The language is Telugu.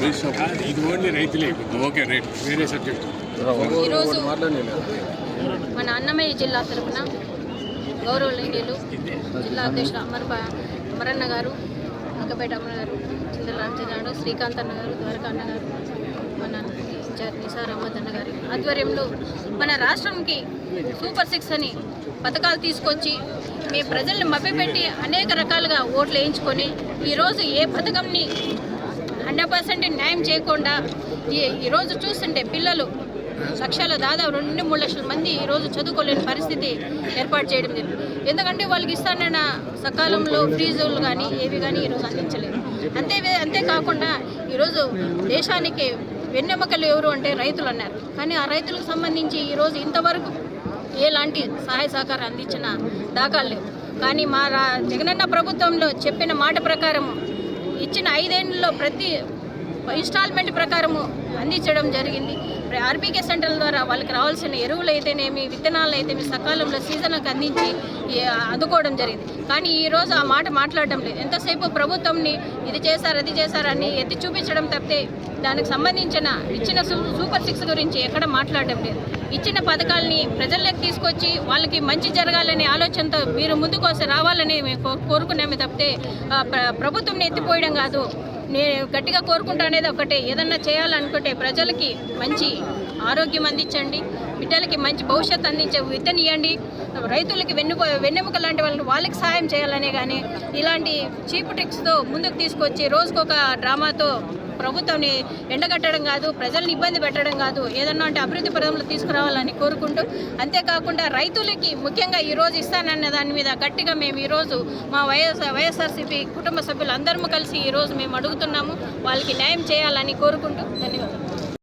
ఇది ఓన్లీ రైతులే ఓకే రైట్. వేరే సబ్జెక్ట్ ఈరోజు మన అన్నమయ్య జిల్లా తరపున గౌరవనీయులు జిల్లా అధ్యక్షులు అమర్ అమరన్న గారు అంకపేట అమ్మ గారు చింతల శ్రీకాంత్ అన్న గారు ద్వారకా అన్న గారు మన ఇన్ఛార్జ్ నిసార్ అహ్మద్ అన్న గారి ఆధ్వర్యంలో మన రాష్ట్రంకి సూపర్ సిక్స్ అని పథకాలు తీసుకొచ్చి మీ ప్రజల్ని మభ్యపెట్టి అనేక రకాలుగా ఓట్లు వేయించుకొని ఈరోజు ఏ పథకంని హండ్రెడ్ పర్సెంట్ న్యాయం చేయకుండా ఈరోజు చూస్తుంటే పిల్లలు లక్షల దాదాపు రెండు మూడు లక్షల మంది ఈరోజు చదువుకోలేని పరిస్థితి ఏర్పాటు చేయడం జరిగింది. ఎందుకంటే వాళ్ళకి ఇస్తానన్న సకాలంలో ఫీజులు కానీ ఏవి కానీ ఈరోజు అందించలేదు. అంతే అంతేకాకుండా ఈరోజు దేశానికి వెన్నెముకలు ఎవరు అంటే రైతులు అన్నారు. కానీ ఆ రైతులకు సంబంధించి ఈరోజు ఇంతవరకు ఎలాంటి సహాయ సహకారం అందించిన దాఖలు లేవు. కానీ మా రా జగనన్న ప్రభుత్వంలో చెప్పిన మాట ప్రకారం ఇచ్చిన ఐదేళ్ళలో ప్రతి ఇన్స్టాల్మెంట్ ప్రకారము అందించడం జరిగింది. ఆర్బీకే సెంటర్ల ద్వారా వాళ్ళకి రావాల్సిన ఎరువులు అయితేనేమి విత్తనాలు అయితేమి సకాలంలో సీజన్కి అందించి అందుకోవడం జరిగింది. కానీ ఈరోజు ఆ మాట మాట్లాడడం లేదు. ఎంతసేపు ప్రభుత్వంని ఇది చేశారు అది చేశారని ఎత్తి చూపించడం తప్పితే దానికి సంబంధించిన ఇచ్చిన సూ- సూపర్ సిక్స్ గురించి ఎక్కడ మాట్లాడడం లేదు. ఇచ్చిన పథకాలని ప్రజల్లోకి తీసుకొచ్చి వాళ్ళకి మంచి జరగాలనే ఆలోచనతో మీరు ముందుకోసం రావాలని మేము కో- కోరుకున్నామే తప్పితే ప్రభుత్వం ఎత్తిపోయడం కాదు. నేను గట్టిగా కోరుకుంటా అనేది ఒకటే. ఏదన్నా చేయాలనుకుంటే ప్రజలకి మంచి ఆరోగ్యం అందించండి బిడ్డలకి మంచి భవిష్యత్తు అందించే విత్తనియండి. రైతులకి వెన్ను వెన్నెముక లాంటి వాళ్ళని వాళ్ళకి సహాయం చేయాలనే కానీ ఇలాంటి చీప్ ట్రిక్స్తో ముందుకు తీసుకొచ్చి రోజుకొక డ్రామాతో ప్రభుత్వాన్ని ఎండగట్టడం కాదు ప్రజల్ని ఇబ్బంది పెట్టడం కాదు ఏదన్నా అంటే అభివృద్ధి పదంలో తీసుకురావాలని కోరుకుంటూ అంతేకాకుండా రైతులకి ముఖ్యంగా ఈరోజు ఇస్తానన్న దాని మీద గట్టిగా మేము ఈరోజు మా వైఎస్ వైఎస్ఆర్సీపీ కుటుంబ సభ్యులు అందరము కలిసి ఈరోజు మేము అడుగుతున్నాము వాళ్ళకి న్యాయం చేయాలని కోరుకుంటూ ధన్యవాదాలు.